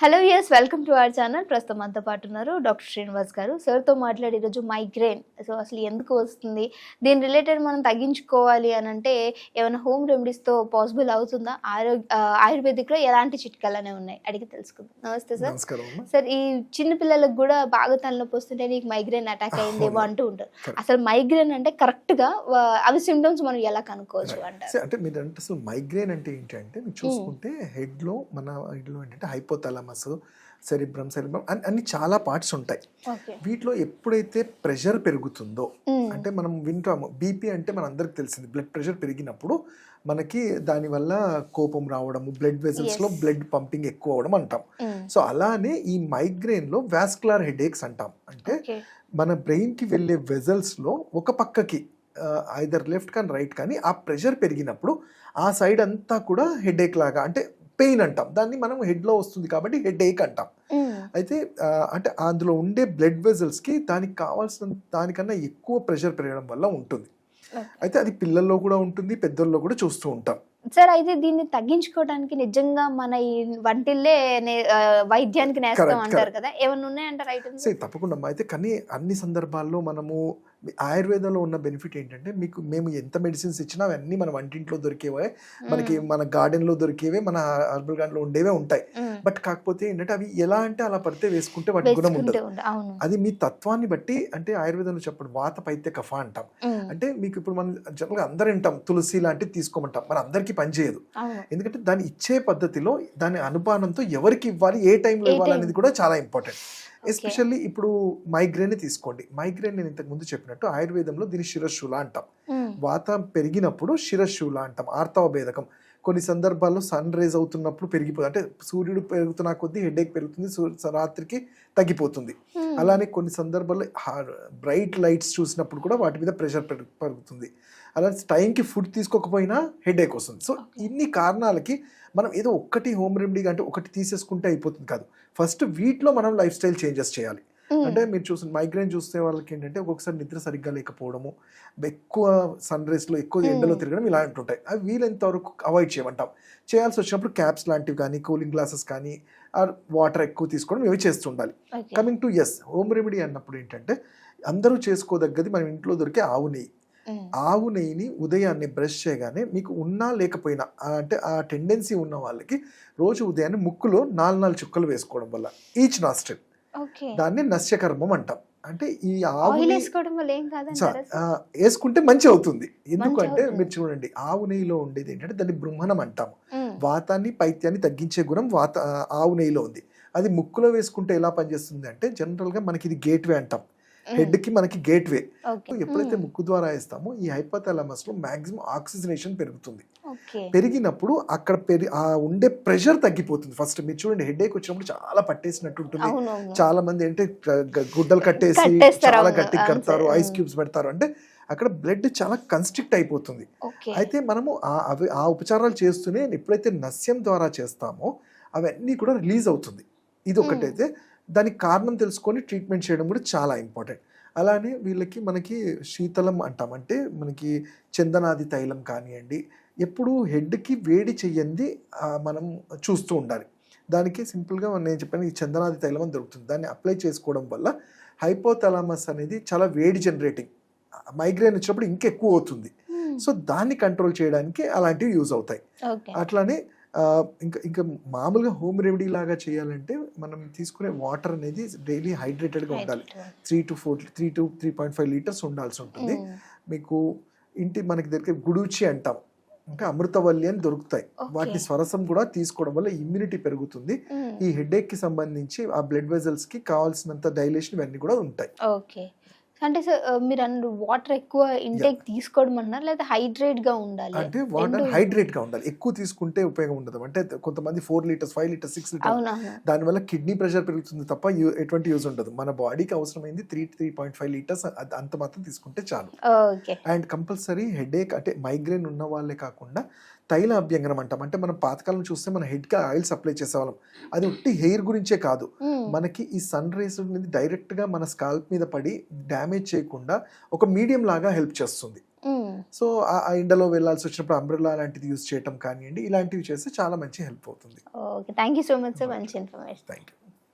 Hello yes welcome to our channel ప్రస్తుతం మనతో పాటు ఉన్నారు డాక్టర్ శ్రీనివాస్ గారు. సార్తో మాట్లాడి ఈరోజు మైగ్రేన్ సో అసలు ఎందుకు వస్తుంది? దీని రిలేటెడ్ మనం తగ్గించుకోవాలి అని అంటే ఏమైనా హోమ్ రెమెడీస్తో పాసిబుల్ అవుతుందా? ఆరోగ్య ఆయుర్వేదిక్లో ఎలాంటి చిట్కాలు అనేవి ఉన్నాయి? అడిగి తెలుసుకుందాం. నమస్తే సార్ సార్ ఈ చిన్న పిల్లలకు కూడా బాగా తలనొప్పి వస్తుంటే నీకు మైగ్రేన్ అటాక్ అయిందేమో. అంటూ ఉంటారు. అసలు మైగ్రేన్ అంటే కరెక్ట్గా అవి సిమ్టమ్స్ మనం ఎలా కనుక్కోవచ్చు అంటారు? అంటే మీరు అంటే అసలు మైగ్రేన్ అంటే ఏంటి అంటే మీరు చూసుకుంటే హెడ్లో మన హెడ్లో ఏంటంటే హైపోతలమస్ సెరిబ్రమ్ సెరిబ్రమ్ అని అన్ని చాలా పార్ట్స్ ఉంటాయి. వీటిలో ఎప్పుడైతే ప్రెషర్ పెరుగుతుందో అంటే మనం వింటాము బీపీ అంటే మన అందరికి తెలిసింది బ్లడ్ ప్రెషర్ పెరిగినప్పుడు మనకి దానివల్ల కోపం రావడము బ్లడ్ వెజల్స్లో Yes. బ్లడ్ పంపింగ్ ఎక్కువ అవడం అంటాం. సో అలానే ఈ మైగ్రేన్లో వాస్కులర్ హెడేక్స్ అంటాం. అంటే మన బ్రెయిన్కి వెళ్ళే వెజల్స్లో ఒక పక్కకి ఐదర్ లెఫ్ట్ కానీ రైట్ కానీ ఆ ప్రెషర్ పెరిగినప్పుడు ఆ సైడ్ అంతా కూడా హెడేక్ లాగా అంటే పెయిన్ అంటాం. దాన్ని మనం హెడ్లో వస్తుంది కాబట్టి హెడేక్ అంటాం. అయితే అంటే అందులో ఉండే బ్లడ్ వెజల్స్కి దానికి కావాల్సిన దానికన్నా ఎక్కువ ప్రెషర్ పెరగడం వల్ల ఉంటుంది. అయితే అది పిల్లల్లో కూడా ఉంటుంది పెద్దల్లో కూడా చూస్తూ ఉంటాం. సార్ అయితే దీన్ని తగ్గించుకోవడానికి నిజంగా మన ఈ వంటిల్లే వైద్యానికి నేస్తాం అంటారు. కదా? ఏమన్నా ఉన్నాయంటారు ఐటమ్స్? తప్పకుండా. అయితే కానీ అన్ని సందర్భాల్లో మనము ఆయుర్వేదంలో ఉన్న బెనిఫిట్ ఏంటంటే మీకు మేము ఎంత మెడిసిన్స్ ఇచ్చినా అవన్నీ మన వంటింట్లో దొరికేవే. మనకి మన garden లో దొరికేవే మన హర్బల్ గార్డెన్లో ఉండేవే ఉంటాయి. బట్ కాకపోతే ఏంటంటే అవి ఎలా అంటే అలా పడితే వేసుకుంటే వాటి గుణం అవును. అది మీ తత్వాన్ని బట్టి అంటే ఆయుర్వేదంలో చెప్పడం వాత పైత్య కఫ అంటాం. అంటే మీకు ఇప్పుడు మనం జనరల్గా అందరు వింటాం తులసి లాంటివి తీసుకోమంటాం. మన అందరికీ పనిచేయదు ఎందుకంటే దాన్ని ఇచ్చే పద్ధతిలో దాని అనుపానంతో ఎవరికి ఇవ్వాలి ఏ టైంలో ఇవ్వాలి? అనేది కూడా చాలా ఇంపార్టెంట్. ఎస్పెషల్లీ ఇప్పుడు మైగ్రేన్ తీసుకోండి. మైగ్రేన్ నేను ఇంతకు ముందు చెప్పినట్టు ఆయుర్వేదంలో దీని శిరశూల అంటాం. వాతం పెరిగినప్పుడు శిరశూల అంటాం ఆర్తవ భేదకం. కొన్ని సందర్భాల్లో సన్ రేజ్ అవుతున్నప్పుడు పెరిగిపోతుంది. అంటే సూర్యుడు పెరుగుతున్న కొద్దీ హెడేక్ పెరుగుతుంది రాత్రికి తగ్గిపోతుంది. అలానే కొన్ని సందర్భాల్లో బ్రైట్ లైట్స్ చూసినప్పుడు కూడా వాటి మీద ప్రెషర్ పెరుగుతుంది. అలా టైంకి ఫుడ్ తీసుకోకపోయినా హెడేక్ వస్తుంది. సో ఇన్ని కారణాలకి మనం ఏదో ఒక్కటి హోమ్ రెమెడీ అంటే ఒకటి తీసేసుకుంటే అయిపోతుంది కాదు. ఫస్ట్ వీటిలో మనం లైఫ్ స్టైల్ చేంజెస్ చేయాలి. అంటే మీరు చూసిన మైగ్రేన్ చూస్తే వాళ్ళకి ఏంటంటే ఒక్కొక్కసారి నిద్ర సరిగ్గా లేకపోవడము ఎక్కువ సన్ రేస్లో ఎక్కువ ఎండలో. తిరగడం ఇలాంటి ఉంటాయి. అవి వీలైనంత వరకు అవాయిడ్ చేయమంటాం. చేయాల్సి వచ్చినప్పుడు క్యాప్స్ లాంటివి కానీ కూలింగ్ గ్లాసెస్ కానీ వాటర్ ఎక్కువ తీసుకోవడం ఇవి చేస్తుండాలి. Coming to as home remedy అన్నప్పుడు ఏంటంటే అందరూ చేసుకోదగ్గది మనం ఇంట్లో దొరికే ఆవు నెయ్యి. ఆవు నెయ్యిని ఉదయాన్నే బ్రష్ చేయగానే మీకు ఉన్నా లేకపోయినా అంటే ఆ టెండెన్సీ ఉన్న వాళ్ళకి రోజు ఉదయాన్నే ముక్కులో నాలుగు నాలుగు చుక్కలు వేసుకోవడం వల్ల. ఈచ్ నాస్ట్రిల్ ఓకే దాన్ని నస్యకర్మం అంటాం. అంటే ఈ ఆవు వేసుకుంటే మంచి అవుతుంది. ఎందుకంటే. మీరు చూడండి ఆవు నెయ్యిలో ఉండేది ఏంటంటే దాన్ని బృంహణం అంటాము వాతాన్ని పైత్యాన్ని తగ్గించే గుణం వాత ఆవు నెయ్యిలో ఉంది. అది ముక్కులో వేసుకుంటే ఎలా పనిచేస్తుంది అంటే జనరల్గా మనకి ఇది గేట్వే అంటాం. హెడ్కి మనకి గేట్వే. ఓకే. ఎప్పుడైతే ముక్కు ద్వారా వేస్తామో ఈ హైపోథాలమస్లో మాక్సిమం ఆక్సిజనేషన్ పెరుగుతుంది. పెరిగినప్పుడు అక్కడ పెరి ఆ ఉండే ప్రెషర్ తగ్గిపోతుంది. ఫస్ట్ మీరు చూడండి హెడేక్ వచ్చినప్పుడు చాలా పట్టేసినట్టు ఉంటుంది. చాలా మంది అంటే గుడ్డలు కట్టేసి చాలా గట్టి కడతారు ఐస్. క్యూబ్స్ పెడతారు. అంటే అక్కడ బ్లడ్ చాలా కన్స్ట్రిక్ట్ అయిపోతుంది. అయితే మనము ఆ అవి ఆ ఉపచారాలు చేస్తూనే ఎప్పుడైతే నస్యం ద్వారా చేస్తామో అవన్నీ కూడా రిలీజ్ అవుతుంది. ఇది ఒకటైతే. దానికి కారణం తెలుసుకొని ట్రీట్మెంట్ చేయడం కూడా చాలా ఇంపార్టెంట్. అలానే వీళ్ళకి మనకి శీతలం అంటాం. అంటే మనకి చందనాది తైలం కానివ్వండి ఎప్పుడు హెడ్కి వేడి చెయ్యంది మనం చూస్తూ ఉండాలి. దానికి సింపుల్గా నేను చెప్పాను ఈ చందనాది తైలం అని దొరుకుతుంది. దాన్ని అప్లై చేసుకోవడం వల్ల హైపోథలామస్ అనేది చాలా వేడి జనరేటింగ్. మైగ్రేన్ వచ్చినప్పుడు ఇంకెక్కువ అవుతుంది. సో దాన్ని కంట్రోల్ చేయడానికి అలాంటివి యూజ్ అవుతాయి. అట్లానే ఇంకా ఇంకా మామూలుగా హోమ్ రెమెడీ లాగా చేయాలంటే మనం తీసుకునే వాటర్ అనేది డైలీ హైడ్రేటెడ్గా ఉండాలి. Three to four three to three point five litres ఉండాల్సి ఉంటుంది. ఉమ్, మీకు ఇంటి మనకి దొరికే గుడూచి అంటాం. ఇంకా అమృతవల్లి అని దొరుకుతాయి. వాటి స్వరసం కూడా తీసుకోవడం వల్ల ఇమ్యూనిటీ పెరుగుతుంది. ఉమ్, ఈ హెడేక్కి సంబంధించి ఆ బ్లడ్ వెజల్స్కి కావాల్సినంత డైలేషన్ ఇవన్నీ కూడా ఉంటాయి. ఓకే అంటే సార్ మీరు అన్న వాటర్ ఎక్కువ ఇంటేక్ తీసుకోవడం అన్నారు లేదా హైడ్రేట్గా ఉండాలి? అంటే వాటర్ హైడ్రేట్గా ఉండాలి. ఎక్కువ తీసుకుంటే ఉపయోగం ఉండదు. అంటే కొంతమంది four litres five litres six అవునవును దానివల్ల కిడ్నీ ప్రెషర్ పెరుగుతుంది తప్ప ఎటువంటి యూజ్ ఉండదు. మన బాడీకి అవసరమైంది three three point five litres అంత మాత్రం తీసుకుంటే చాలు. అండ్ కంపల్సరీ హెడేక్ అంటే మైగ్రేన్ ఉన్న వాళ్ళే కాకుండా తైల అభ్యంగనం అంటాం. అంటే మనం పాతకాలం చూస్తే మన హెడ్కి ఆయిల్స్ అప్లై చేసేవాళ్ళం. అది ఉట్టి హెయిర్ గురించే కాదు. మనకి ఈ సన్ రేస్ అనేది డైరెక్ట్గా మన స్కాల్ప్ మీద పడి డ్యామేజ్ చేయకుండా ఒక మీడియం లాగా హెల్ప్ చేస్తుంది. సో ఆ ఎండలో వెళ్ళాల్సి వచ్చినప్పుడు అంబ్రెల్లా లాంటిది యూస్ చేయటం కానివ్వండి ఇలాంటివి చేస్తే చాలా మంచి హెల్ప్ అవుతుంది. Okay. Thank you so much sir. మంచి ఇన్ఫర్మేషన్. Thank you